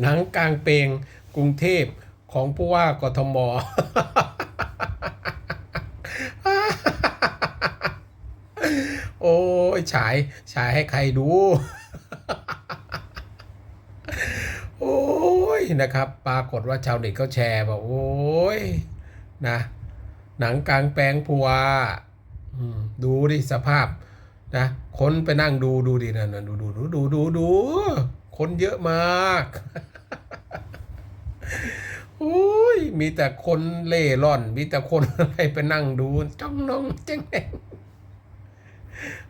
หนังกลางเปลงกรุงเทพของผู้ว่ากทม โอ้ยฉายฉายให้ใครดู โอ้ยนะครับ ปรากฏว่าชาวเน็ตเขาแชร์บอกโอ้ยนะ หนังกลางแปลงผัวดูดิสภาพนะ คนไปนั่งดูดูดินะดูดูดูดูดูดู คนเยอะมากโอ้ยมีแต่คนเล่ร่อน มีแต่คนอะไรไปนั่งดูจ้องน้องเจ้งแหง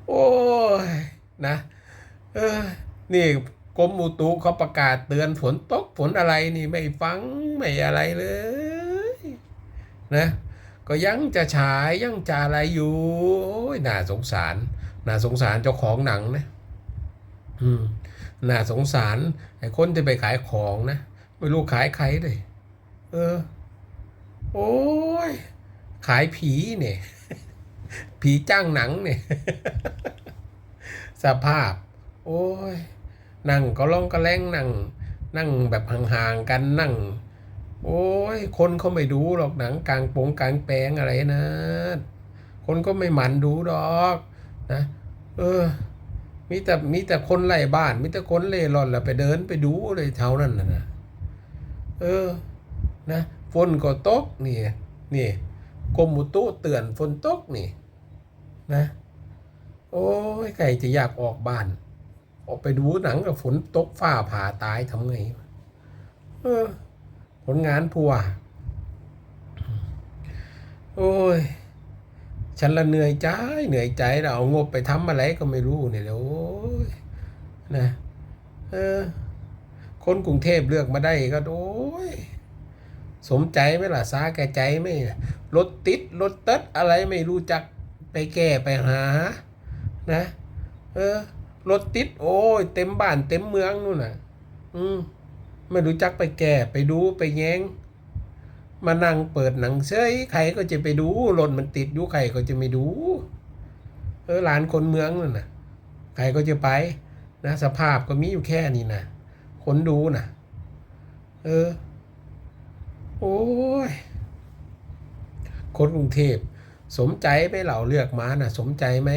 โอ้ยนะเออนี่กรมอุตุเขาประกาศเตือนฝนตกฝนอะไรนี่ไม่ฟังไม่อะไรเลยนะก็ยังจะฉายยังจะอะไรอยู่โอ้ยน่าสงสารน่าสงสารเจ้าของหนังนะ อืมน่าสงสารไอ้คนที่ไปขายของนะ ไม่รู้ขายใครเลยเออ โอ้ย ขายผีเนี่ย ผีจ้างหนังเนี่ย สภาพ โอ้ย นั่งก็ล่องก็แรงนั่ง นั่งแบบห่างๆกันนั่ง โอ้ย คนเขาไม่ดูหรอกหนังกลางโปงกลางแปลงอะไรนะ คนก็ไม่หมันดูดอก นะ เออ มีแต่มีแต่คนไล่บ้าน มีแต่คนเล่ร่อนแล้วไปเดินไปดูเลยเท่านั้นนะนะเออ นะฝนก็ตกนี่นี่กรมอุตุเตือนฝนตกนี่ นะ โอ้ยใครจะอยากออกบ้าน ออกไปดูหนังกับฝนตกฟ้าผ่าตายทำไง เออ ผลงานพัว โอ้ย ฉันละเหนื่อยใจเหนื่อยใจเราเอางบไปทำอะไรก็ไม่รู้เนี่ยโอ้ยนะเออคนกรุงเทพเลือกมาได้ก็โอ้ยสมใจไหมล่ะซาแก่ใจไหมรถติดรถติดอะไรไม่รู้จักไปแก้ไปหา นะ เออรถติด โอ้ยเต็มบ้านเต็มเมืองนู่นน่ะ อืมไม่รู้จักไปแก้ไปดูไปแยง มานั่งเปิดหนังเฉยใครก็จะไปดูรถมันติดอยู่ใครก็จะไม่ดูเออหลานคนเมืองนั่นนะใครก็จะไปนะสภาพก็มีอยู่แค่นี้นะคนดูน่ะเออ โอ้ยคนกรุงเทพสมใจไหมเหล่าเลือกมาน่ะ สมใจไหม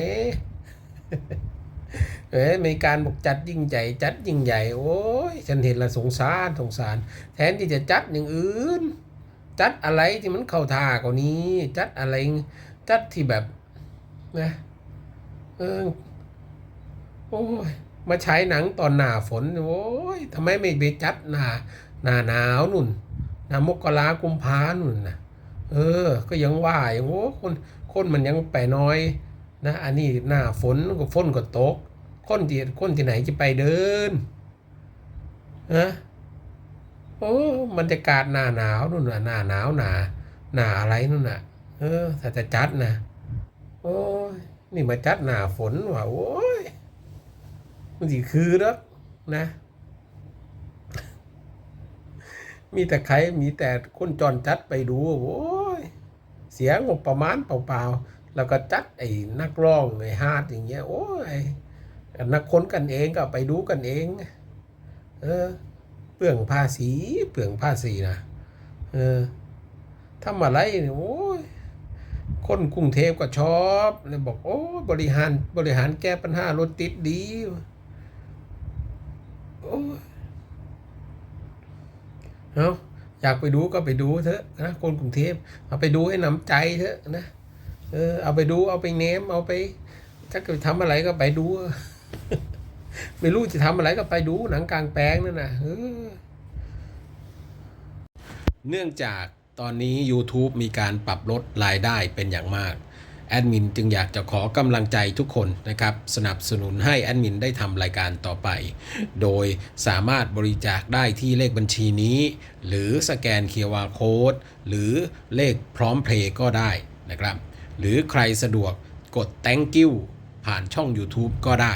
เอ้ยมีการบอกจัดยิ่งใหญ่จัดยิ่งใหญ่ โอ้ยฉันเห็นและสงสารสงสาร แทนที่จะจัดอย่างอื่น จัดอะไรที่มันเข้าท่ากว่านี้ จัดอะไร จัดที่แบบนะเออโอ้ยมาใช้หนังตอนหน้าฝน โอ้ยทำไมไม่ไปจัดหน้าหน้าหนาวนุ่นหน้ามกรากุมภานุ่นนะเออ ก็ยังว่าอย่างโอ้คนคนมันยังไปน้อย นะ อันนี้หน้าฝนก็ฝนก็ตก คนที่คนที่ไหนจะไปเดินฮะ โอ้บรรยากาศหน้าหนาวนู่นน่ะหน้าหนาวหนาหน้าอะไรนู่นน่ะ เออถ้าจะจัดนะโอ้ยนี่มาจัดหน้าฝนว่ะโอ้ยมันสิคือแล้วนะ มีแต่ใครมีแต่คนจรจัดไปดูโอ้ยเสียงบประมาณเปล่าๆแล้วก็จัดไอ้นักร้องไอ้ฮาร์ดอย่างเงี้ยโอ้ยนักคนกันเองก็ไปดูกันเอง เออ เปลืองภาษีเปลืองภาษีนะเออทำอะไรเนี่ยโอ้ยคนกรุงเทพก็ชอบเลยบอกโอ้บริหารบริหารแก้ปัญหารถติดดีโอ้เอาอยากไปดูก็ไปดูเถอะนะคนกรุงเทพเอาไปดูให้หนำใจเถอะนะเออเอาไปดูเอาไปเนมเอาไปถ้าเกิดทำอะไรก็ไปดู ไม่รู้จะทำอะไรก็ไปดูหนังกลางแปลงนั่นนะเออเนื่องจากตอนนี้ YouTube มีการปรับลดรายได้เป็นอย่างมาก แอดมินจึงอยากจะขอกำลังใจทุกคนนะครับ สนับสนุนให้แอดมินได้ทำรายการต่อไป โดยสามารถบริจาคได้ที่เลขบัญชีนี้ หรือสแกน QR Code หรือเลขพร้อมเพลย์ก็ได้นะครับ หรือใครสะดวกกด thank you ผ่านช่อง YouTube ก็ได้